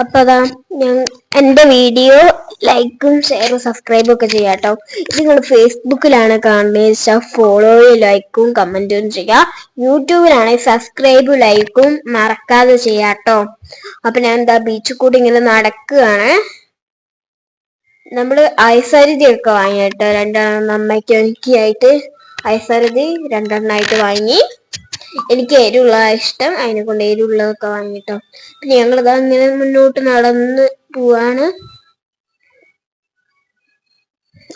അപ്പൊ അതാ എന്റെ വീഡിയോ ലൈക്കും ഷെയറും സബ്സ്ക്രൈബും ഒക്കെ ചെയ്യാട്ടോ ഇത് നിങ്ങൾ ഫേസ്ബുക്കിലാണ് കാണുന്നത്. ഫോളോയും ലൈക്കും കമന്റും ചെയ്യുക യൂട്യൂബിലാണെങ്കിൽ സബ്സ്ക്രൈബും ലൈക്കും മറക്കാതെ ചെയ്യാട്ടോ അപ്പൊ ഞാൻ എന്താ ബീച്ചിൽ കൂടി ഇങ്ങനെ നടക്കുകയാണ്. നമ്മൾ ഐസരുതി ഒക്കെ വാങ്ങിട്ടോ രണ്ടെണ്ണം അമ്മയ്ക്ക് എനിക്കായിട്ട് ഐസരുതി രണ്ടെണ്ണമായിട്ട് വാങ്ങി. എനിക്ക് എരിവുള്ള ഇഷ്ടം. അതിനെ കൊണ്ട് എരിവുള്ളതൊക്കെ വാങ്ങിട്ടോ. പിന്നെ ഞങ്ങളിതാ ഇങ്ങനെ മുന്നോട്ട് നടന്ന് പോവാണ്.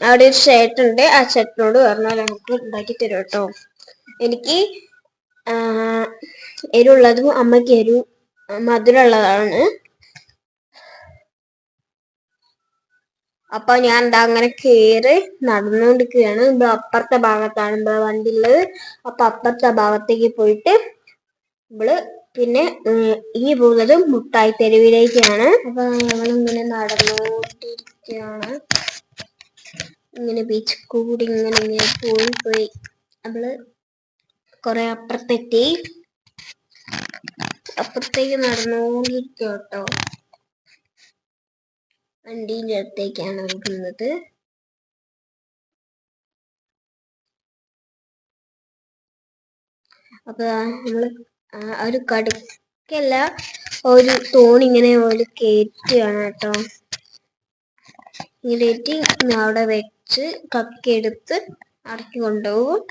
അവിടെ ഒരു ഉണ്ട്. ആ ചേട്ടനോട് പറഞ്ഞാൽ നമുക്ക് ഉണ്ടാക്കി തരും കേട്ടോ എനിക്ക് എരിവുള്ളതും അമ്മയ്ക്ക് എരിവ് മധുരമുള്ളതാണ്. അപ്പൊ ഞാൻ എന്താ അങ്ങനെ കേറി നടന്നുകൊണ്ടിരിക്കുകയാണ് ഇവിടെ അപ്പുറത്തെ ഭാഗത്താണ് ഇവിടെ വണ്ടി ഉള്ളത് അപ്പൊ അപ്പുറത്തെ ഭാഗത്തേക്ക് പോയിട്ട് ഇവൾ പിന്നെ ഈ പോകുന്നത് മുട്ടായി തെരുവിലേക്കാണ്. അപ്പൊ ഞങ്ങളിങ്ങനെ നടന്നുകൊണ്ടിരിക്കുകയാണ് ഇങ്ങനെ ബീച്ച് കൂടി ഇങ്ങനെ ഇങ്ങനെ പോയി പോയി. നമ്മൾ കുറെ അപ്പുറത്തെത്തി. അപ്പുറത്തേക്ക് നടന്നുകൊണ്ടിരിക്കുക കേട്ടോ വണ്ടീന്റെ അടുത്തേക്കാണ് നോക്കുന്നത്. അപ്പൊ നമ്മൾ ഒരു കടുക്കല്ല ഒരു തോണിങ്ങനെ ഒരു കയറ്റുകയാണ് കേട്ടോ. ഇങ്ങനെ കയറ്റി അവിടെ വെച്ച് കക്കെടുത്ത് അടക്കി കൊണ്ടുപോകും.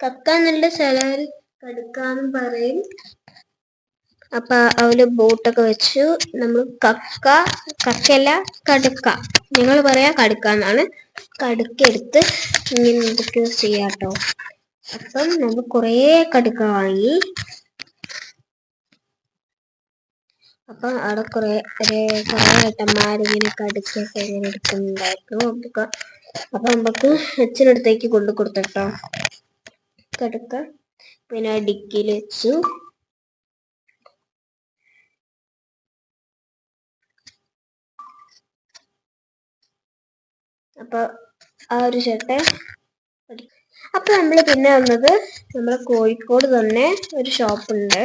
കക്ക എന്നുള്ള ചിലർ കടുക്കാന്നും പറയും. അപ്പൊ അവർ ബോട്ടൊക്കെ വെച്ചു. നമ്മൾ കക്ക കക്കല്ല കടുക്ക. നിങ്ങൾ പറയാ കടുക്ക എന്നാണ്. കടുക്ക എടുത്ത് ഇങ്ങനെ എന്തൊക്കെയോ ചെയ്യാട്ടോ അപ്പം നമ്മൾ കുറേ കടുക്ക വാങ്ങി. അപ്പൊ അവിടെ കുറെ കുറെ ഏട്ടന്മാരിങ്ങനെ കടുക്കൊക്കെ ഇങ്ങനെ എടുക്കുന്നുണ്ടായിരുന്നു. അപ്പൊ അപ്പൊ നമുക്ക് അച്ഛനടുത്തേക്ക് കൊണ്ടു കൊടുത്തട്ടോ. കടുക്ക. പിന്നെ ഡിക്കിയിൽ വെച്ചു. അപ്പൊ ആ ഒരു ചേട്ടൻ അപ്പോൾ നമ്മൾ പിന്നെ വന്നത് നമ്മൾ കോഴിക്കോട് തന്നെ ഒരു ഷോപ്പ് ഉണ്ട്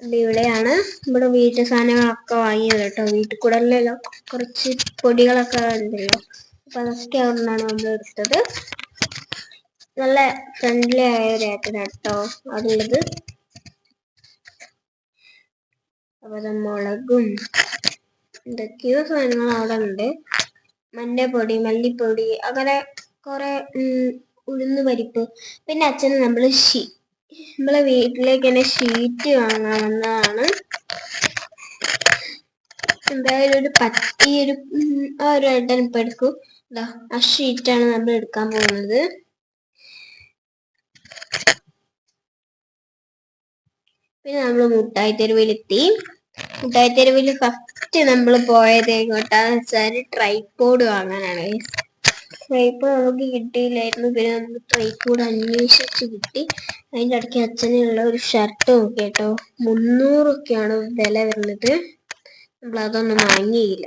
അപ്പൊ ഇവിടെയാണ് നമ്മുടെ വീട്ടു സാധനങ്ങളൊക്കെ വാങ്ങിയത് കേട്ടോ. വീട്ടിൽ കൂടെ അല്ലല്ലോ കുറച്ച് പൊടികളൊക്കെ ഉണ്ടല്ലോ. അപ്പൊ അതൊക്കെ ആണ് നമ്മൾ എടുത്തത്. നല്ല ഫ്രണ്ട്ലി ആയ ഒരു ഏട്ടൻ കേട്ടോ അതുള്ളത്. അപ്പം മുളകും എന്തൊക്കെയോ സാധനങ്ങൾ അവിടെ ഉണ്ട്. മഞ്ഞപ്പൊടി മല്ലിപ്പൊടി അങ്ങനെ കുറെ ഉഴുന്ന് പരിപ്പ്. പിന്നെ അച്ഛന് നമ്മൾ ഷീ നമ്മളെ വീട്ടിലേക്ക് തന്നെ ഷീറ്റ് വാങ്ങാമെന്നാണ് എന്തായാലും ഒരു പത്തി ഒരു ഒരു ഏട്ടൻ ഇപ്പൊ എടുക്കും. ആ ഷീറ്റാണ് നമ്മൾ എടുക്കാൻ പോകുന്നത്. പിന്നെ നമ്മൾ മുട്ടായി തെരുവിലെത്തി. മുട്ടായി തെരുവിൽ ഫസ്റ്റ് നമ്മൾ പോയത് എങ്ങോട്ടാന്ന് വെച്ചാൽ ട്രൈപോഡ് വാങ്ങാനാണ്. ട്രൈപോഡ് നമുക്ക് കിട്ടിയില്ലായിരുന്നു. പിന്നെ നമുക്ക് ട്രൈപോഡ് അന്വേഷിച്ച് കിട്ടി. അതിന്റെ ഇടയ്ക്ക് അച്ഛനുള്ള ഒരു ഷർട്ട് നോക്കി കേട്ടോ. മുന്നൂറൊക്കെയാണ് വില വരുന്നത്. നമ്മൾ അതൊന്നും വാങ്ങിയില്ല.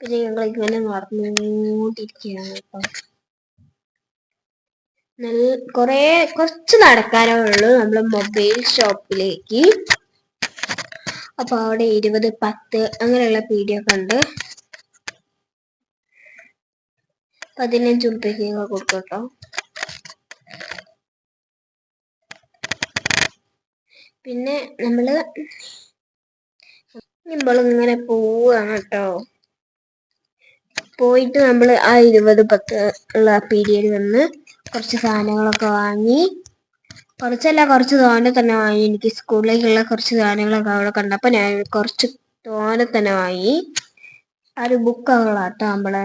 പിന്നെ ഞങ്ങൾ ഇങ്ങനെ നടന്നുകൊണ്ടിരിക്കുകയാണ് കേട്ടോ. നല്ല കൊറേ കുറച്ച് നടക്കാനേ ഉള്ളൂ നമ്മൾ മൊബൈൽ ഷോപ്പിലേക്ക്. അപ്പൊ അവിടെ ഇരുപത് പത്ത് അങ്ങനെയുള്ള പീഡിയ ഒക്കെ ഉണ്ട്. പതിനഞ്ച് ഉറുപ്പ്യക്ക് കൊടുക്കും പിന്നെ നമ്മൾ നമ്മളിങ്ങനെ പോവാണ് കേട്ടോ. പോയിട്ട് നമ്മൾ ആ ഇരുപത് പത്ത് ഉള്ള പീരിയഡ് നിന്ന് കുറച്ച് സാധനങ്ങളൊക്കെ വാങ്ങി. കുറച്ചല്ല കുറച്ച് തോനെ തന്നെ വാങ്ങി. എനിക്ക് സ്കൂളിലേക്കുള്ള കുറച്ച് സാധനങ്ങളൊക്കെ അവിടെ കണ്ടപ്പോൾ ഞാൻ കുറച്ച് തോനെ തന്നെ വാങ്ങി. ആ ഒരു ബുക്കുകളാട്ടോ നമ്മളെ.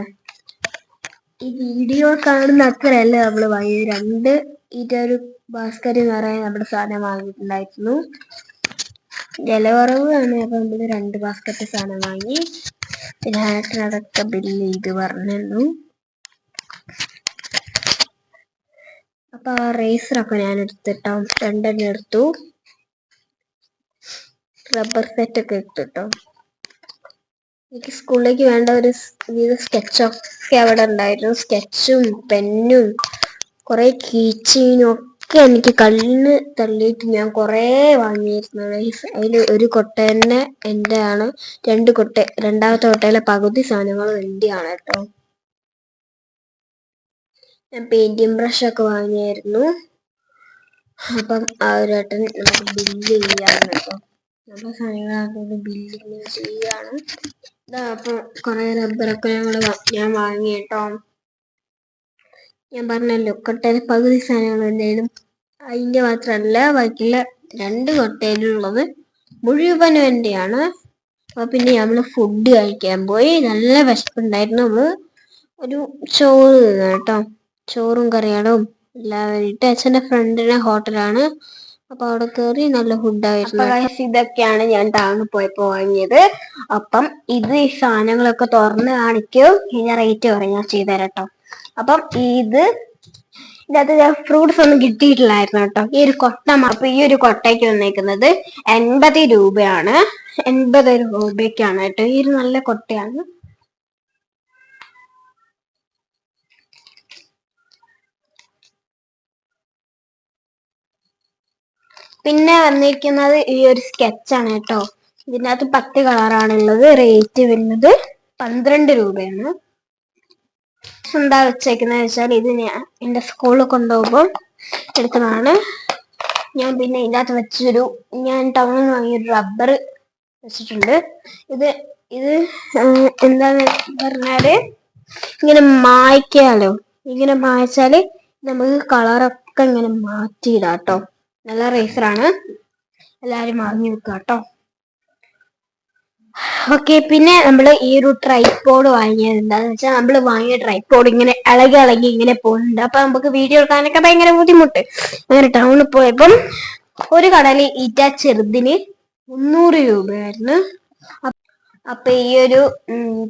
ഈ വീഡിയോ കാണുന്ന അത്രയല്ല നമ്മൾ വാങ്ങി. രണ്ട് ഇതൊരു എന്ന് പറയാൻ നമ്മുടെ സാധനം വാങ്ങിയിട്ടുണ്ടായിരുന്നു. ജലവറവാണ് അപ്പൊ നമ്മൾ രണ്ട് ബാസ്ക്കറ്റ് സാധനം വാങ്ങി. പിന്നെ ഏട്ടനടക്ക ബില്ല് ചെയ്ത് പറഞ്ഞു അപ്പൊ റേസറൊക്കെ ഞാൻ എടുത്തിട്ടോ രണ്ടെണ്ണം എടുത്തു. റബ്ബർ സെറ്റ് ഒക്കെ എടുത്തിട്ടോ എനിക്ക് സ്കൂളിലേക്ക് വേണ്ട ഒരു വിധ സ്കെച്ചൊക്കെ അവിടെ ഉണ്ടായിരുന്നു. സ്കെച്ചും പെന്നും കുറെ കീച്ചീനും ഒക്കെ എനിക്ക് കണ്ണ് തള്ളിയിട്ട് ഞാൻ കുറേ വാങ്ങിയിരുന്നു. അതിൽ ഒരു കൊട്ട തന്നെ എന്റെ ആണ് രണ്ട് കൊട്ട രണ്ടാമത്തെ കൊട്ടയിലെ പകുതി സാധനങ്ങൾ എന്റെയാണ് കേട്ടോ. ഞാൻ പെയിന്റിംഗ് ബ്രഷ് ഒക്കെ വാങ്ങിയായിരുന്നു. അപ്പം ആ ഒരു ഏട്ടൻ നമുക്ക് ബില്ല് ചെയ്യാണ് കേട്ടോ. നമ്മുടെ സാധനങ്ങളാക്കുന്നത് ബില്ലിങ് ചെയ്യാണ് അപ്പം കുറേ റബ്ബറൊക്കെ ഞങ്ങൾ ഞാൻ വാങ്ങി കേട്ടോ. ഞാൻ പറഞ്ഞല്ലോ കൊട്ടയിൽ പകുതി സാധനങ്ങൾ എന്തായാലും അതിന്റെ മാത്രമല്ല ബാക്കിയുള്ള രണ്ട് കൊട്ടയിലുള്ളത് മുഴുവനും എന്റെയാണ് അപ്പോൾ പിന്നെ നമ്മൾ ഫുഡ് കഴിക്കാൻ പോയി. നല്ല വിശപ്പുണ്ടായിരുന്നു. നമ്മൾ ഒരു ചോറ് കേട്ടോ. ചോറും കറികളും എല്ലാം അച്ഛന്റെ ഫ്രണ്ടിന്റെ ഫ്രണ്ടിനെ ഹോട്ടലാണ്. അപ്പൊ അവിടെ കയറി നല്ല ഫുഡായിരുന്നു ഇതൊക്കെയാണ് ഞാൻ ടൗണിൽ പോയപ്പോ വാങ്ങിയത്. അപ്പം ഇത് ഈ സാധനങ്ങളൊക്കെ തുറന്ന് കാണിക്കും. ഞാൻ റേറ്റ് പറയും. ഞാൻ കേട്ടോ അപ്പം ഇത് ഇതിനകത്ത് ഫ്രൂട്ട്സ് ഒന്നും കിട്ടിയിട്ടില്ലായിരുന്നു കേട്ടോ. ഈ ഒരു കൊട്ട അപ്പൊ ഈ ഒരു കൊട്ടയ്ക്ക് വന്നേക്കുന്നത് എൺപത് രൂപയാണ്. എൺപത് രൂപയ്ക്കാണ് കേട്ടോ. ഈ ഒരു നല്ല കൊട്ടയാണ്. പിന്നെ വന്നിരിക്കുന്നത് ഈ ഒരു സ്കെച്ചാണ് കേട്ടോ. ഇതിനകത്ത് പത്ത് കളറാണുള്ളത് റേറ്റ് വരുന്നത് പന്ത്രണ്ട് രൂപയാണ്. എന്താ വെച്ചേക്കുന്നത് വെച്ചാൽ ഇത് ഞാൻ എന്റെ സ്കൂളിൽ കൊണ്ടുപോകുമ്പോൾ എടുത്തതാണ്. ഞാൻ പിന്നെ ഇതിനകത്ത് വെച്ചൊരു ഞാൻ ടൗണിൽ നിന്ന് വാങ്ങിയൊരു റബ്ബർ വെച്ചിട്ടുണ്ട്. ഇത് ഇത് എന്താന്ന് പറഞ്ഞാൽ ഇങ്ങനെ മായ്ക്കാലോ. ഇങ്ങനെ മായ്ച്ചാൽ നമുക്ക് കളറൊക്കെ ഇങ്ങനെ മാറ്റിയിടാം കേട്ടോ. നല്ല ആണ് എല്ലാരും അറിഞ്ഞു വെക്കുക കേട്ടോ. ഓക്കെ പിന്നെ നമ്മൾ ഈ ഒരു ട്രൈപ്പോഡ് വാങ്ങിയത് എന്താന്ന് വെച്ചാൽ നമ്മൾ വാങ്ങിയ ട്രൈപ്പോഡ് ഇങ്ങനെ ഇളകി ഇളകി ഇങ്ങനെ പോകുന്നുണ്ട്. അപ്പൊ നമുക്ക് വീഡിയോ എടുക്കാനൊക്കെ ഭയങ്കര ബുദ്ധിമുട്ട്. അങ്ങനെ ടൗണിൽ പോയപ്പം ഒരു കടലിൽ ഈറ്റ ചെറുതിന് മുന്നൂറ് രൂപയായിരുന്നു. അപ്പൊ ഈ ഒരു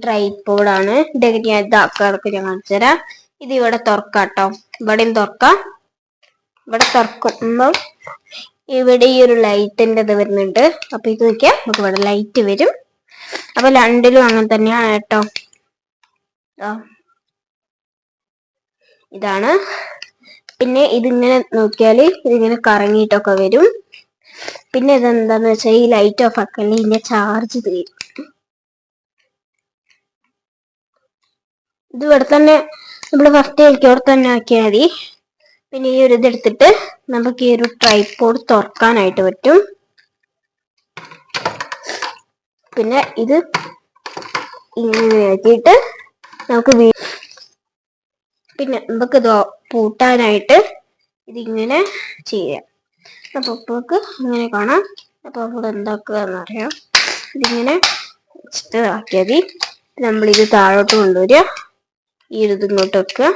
ട്രൈപ്പോഡാണ് ഇതൊക്കെ ഞാൻ ഇതാക്കാറൊക്കെ ഞാൻ കാണിച്ചു തരാം ഇത് ഇവിടെ തുറക്കാം കേട്ടോ. ഇവിടെയും തുറക്കാം. ഇവിടെ തുറക്കുമ്പം ഇവിടെ ഈ ഒരു ലൈറ്റിന്റെ ഇത് വരുന്നുണ്ട്. അപ്പൊ ഇത് നോക്കിയാൽ നമുക്ക് ഇവിടെ ലൈറ്റ് വരും. അപ്പൊ രണ്ടിലും അങ്ങനെ തന്നെയാണ് കേട്ടോ. ഇതാണ്. പിന്നെ ഇതിങ്ങനെ നോക്കിയാൽ ഇതിങ്ങനെ കറങ്ങിയിട്ടൊക്കെ വരും. പിന്നെ ഇതെന്താന്ന് വെച്ചാൽ ഈ ലൈറ്റ് ഓഫ് ആക്കല്ലേ ഇതിന്റെ ചാർജ് തീരും ഇത് ഇവിടെ തന്നെ നമ്മൾ ഫസ്റ്റ് എനിക്ക് ഇവിടെ തന്നെ ആക്കിയാൽ മതി. പിന്നെ ഈ ഒരു ഇതെടുത്തിട്ട് നമുക്ക് ഈ ഒരു ട്രൈപ്പോഡ് തുറക്കാനായിട്ട് പറ്റും. പിന്നെ ഇത് ഇങ്ങനെയാക്കിയിട്ട് നമുക്ക് നമുക്ക് പിന്നെ നമുക്ക് ഇത് പൂട്ടാനായിട്ട് ഇതിങ്ങനെ ചെയ്യാം. അപ്പൊ നമുക്ക് ഇങ്ങനെ കാണാം. അപ്പൊ നമ്മൾ എന്താക്കുക എന്നറിയാം ഇതിങ്ങനെ വെച്ചിട്ട് ആക്കിയാൽ മതി. നമ്മളിത് താഴോട്ട് കൊണ്ടുവരിക. ഈ ഒരു ഇതിങ്ങോട്ട് വെക്കുക.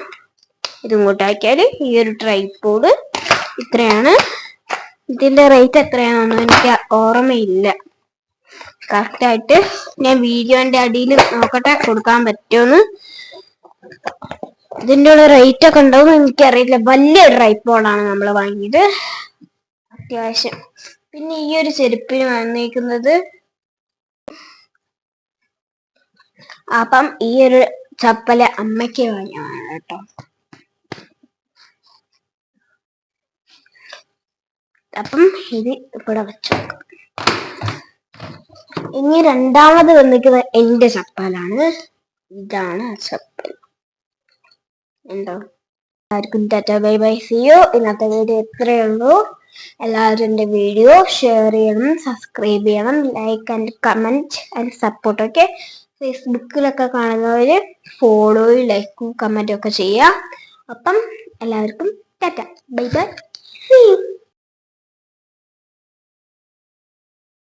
ഇതും ഈ ഒരു ട്രൈപോഡ് ഇത്രയാണ്. ഇതിന്റെ റേറ്റ് എത്രയാണെന്നോ എനിക്ക് ഓർമ്മയില്ല. കറക്റ്റായിട്ട് ഞാൻ വീഡിയോന്റെ അടിയിൽ നോക്കട്ടെ കൊടുക്കാൻ പറ്റുമെന്ന് ഇതിന്റെ ഉള്ള റേറ്റ് ഒക്കെ ഉണ്ടാവും എനിക്കറിയില്ല. വലിയ ട്രൈപ്പോഡാണ് നമ്മൾ വാങ്ങിയത്. അത്യാവശ്യം. പിന്നെ ഈ ഒരു ചെരുപ്പിന് വന്നേക്കുന്നത് അപ്പം ഈ ഒരു ചപ്പല അമ്മയ്ക്ക് വാങ്ങിയതാണ് കേട്ടോ. അപ്പം ഇത് ഇവിടെ വെച്ചു ഇനി രണ്ടാമത് വന്നിരിക്കുന്നത് എന്റെ ചപ്പലാണ് ഇതാണ് ചപ്പൽ ഉണ്ടോ എല്ലാവർക്കും ടാറ്റ ബൈ ബൈ. സിയോ ഇന്നത്തെ വീഡിയോ എത്രയേ ഉള്ളൂ. എല്ലാവരും എന്റെ വീഡിയോ ഷെയർ ചെയ്യണം സബ്സ്ക്രൈബ് ചെയ്യണം like and comment and support ഒക്കെ ഫേസ്ബുക്കിലൊക്കെ കാണുന്നവർ ഫോളോയും ലൈക്കും കമന്റും ഒക്കെ ചെയ്യാം. അപ്പം എല്ലാവർക്കും ടാറ്റ ബൈ ബൈ. സി